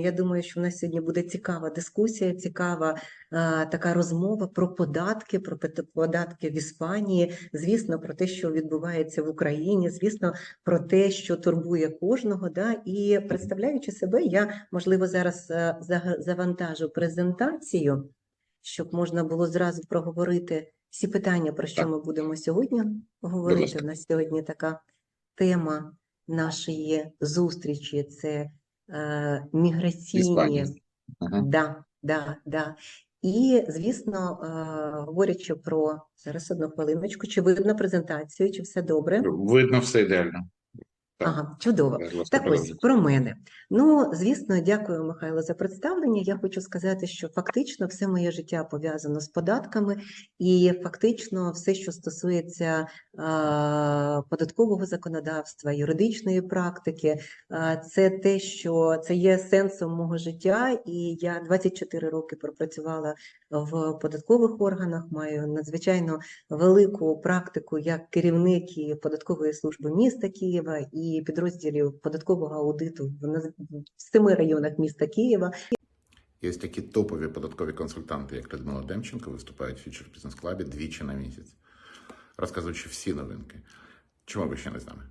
Я думаю, що в нас сьогодні буде цікава дискусія, цікава е, така розмова про податки, про податки в Іспанії, звісно, про те, що відбувається в Україні, звісно, про те, що турбує кожного. Да? І представляючи себе, я можливо зараз е, завантажу презентацію, щоб можна було зразу проговорити всі питання, про що Так. ми будемо сьогодні говорити. У нас сьогодні така тема нашої зустрічі це е, міграційні. Ага. Да, да, да. І, звісно, е, говорячи про зараз одну хвилиночку, чи видно презентацію, чи все добре? Видно все ідеально. Так. Ага, чудово. Так ось про мене. Ну, звісно, дякую, Михайло, за представлення. Я хочу сказати, що фактично все моє життя пов'язано з податками, і фактично все, що стосується е, податкового законодавства, юридичної практики, е, це те, що це є сенсом мого життя. І я 24 роки пропрацювала в податкових органах, маю надзвичайно велику практику як керівник і податкової служби міста Києва і підрозділів податкового аудиту в семи районах міста Києва. Є такі топові податкові консультанти, як Людмила Демченко, виступають в Future Business Club двічі на місяць, розказуючи всі новинки. Чому ви ще не з нами?